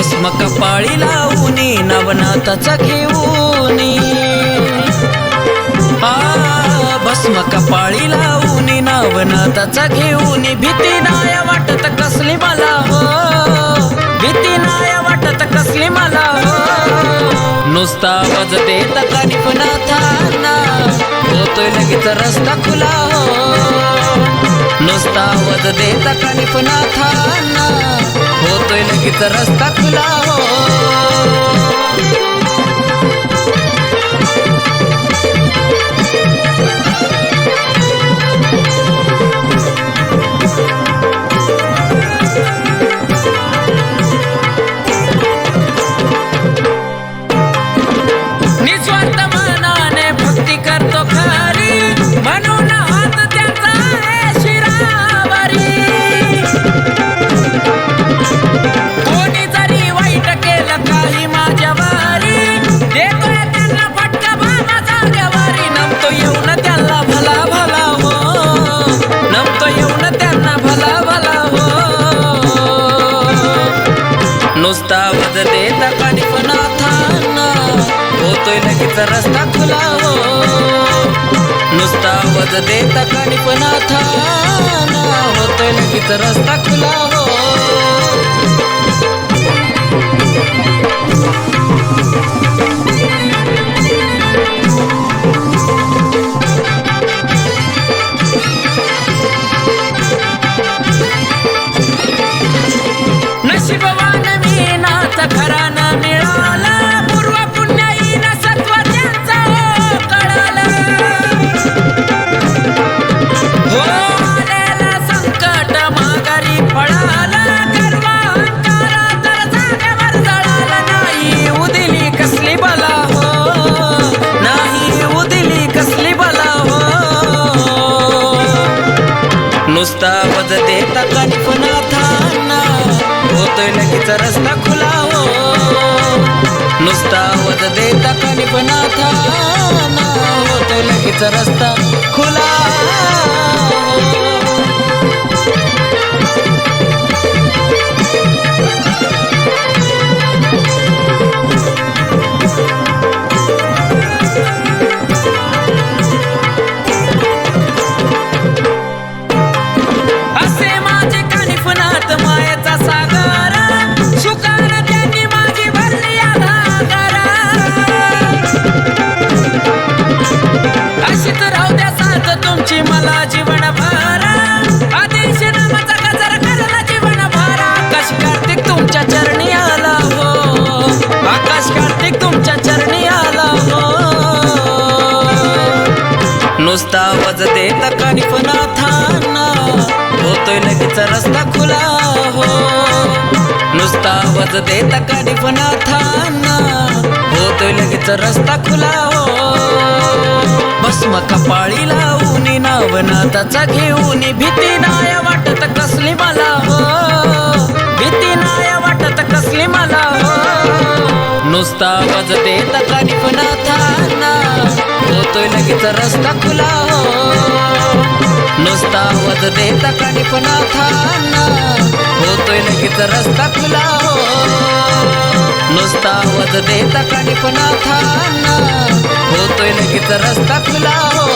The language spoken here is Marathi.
भस्म कपाळी लावून नवनाथाचा घेऊनी. आ भस्म कपाळी लावूनी नवनाथाचा घेऊनी. भीती नाय वाटत कसली मला हो. भीती नाय वाटत कसली मला हो. नुसता आवाज देत कानिपनाथांना होतोय लगेच रस्ता खुला हो. नुसता आवाज देत कानिपनाथांना होतोय लगेच रस्ता खुला हो. होतोय लगेच रस्ता खुला हो. नुसता आवाज देता कानिपनाथांना होतोय लगेच रस्ता खुला हो. होतोय लगेच रस्ता खुला हो नुसता आवाज देता कानिपनाथांना होतोय लगेच रस्ता वाजते तकानी देता कानिपनाथांना होतोय लगेच रस्ता खुला हो. नुसता आवाज देता कानिपनाथांना होतोय लगेच रस्ता खुला हो. भस्म कपाळी लावून नवनाथाचा घेऊन. भीती नाय वाटत कसली मला हो. भीती नाय वाटत कसली मला हो. नुसता आवाज तकानी कानिपनाथांना हो. होतोय लगेच रस्ता खुला हो. नुसता आवाज देता कानिपनाथांना होतोय लगेच रस्ता खुला हो. नुसता आवाज देता कानिपनाथांना होतोय लगेच रस्ता खुला हो.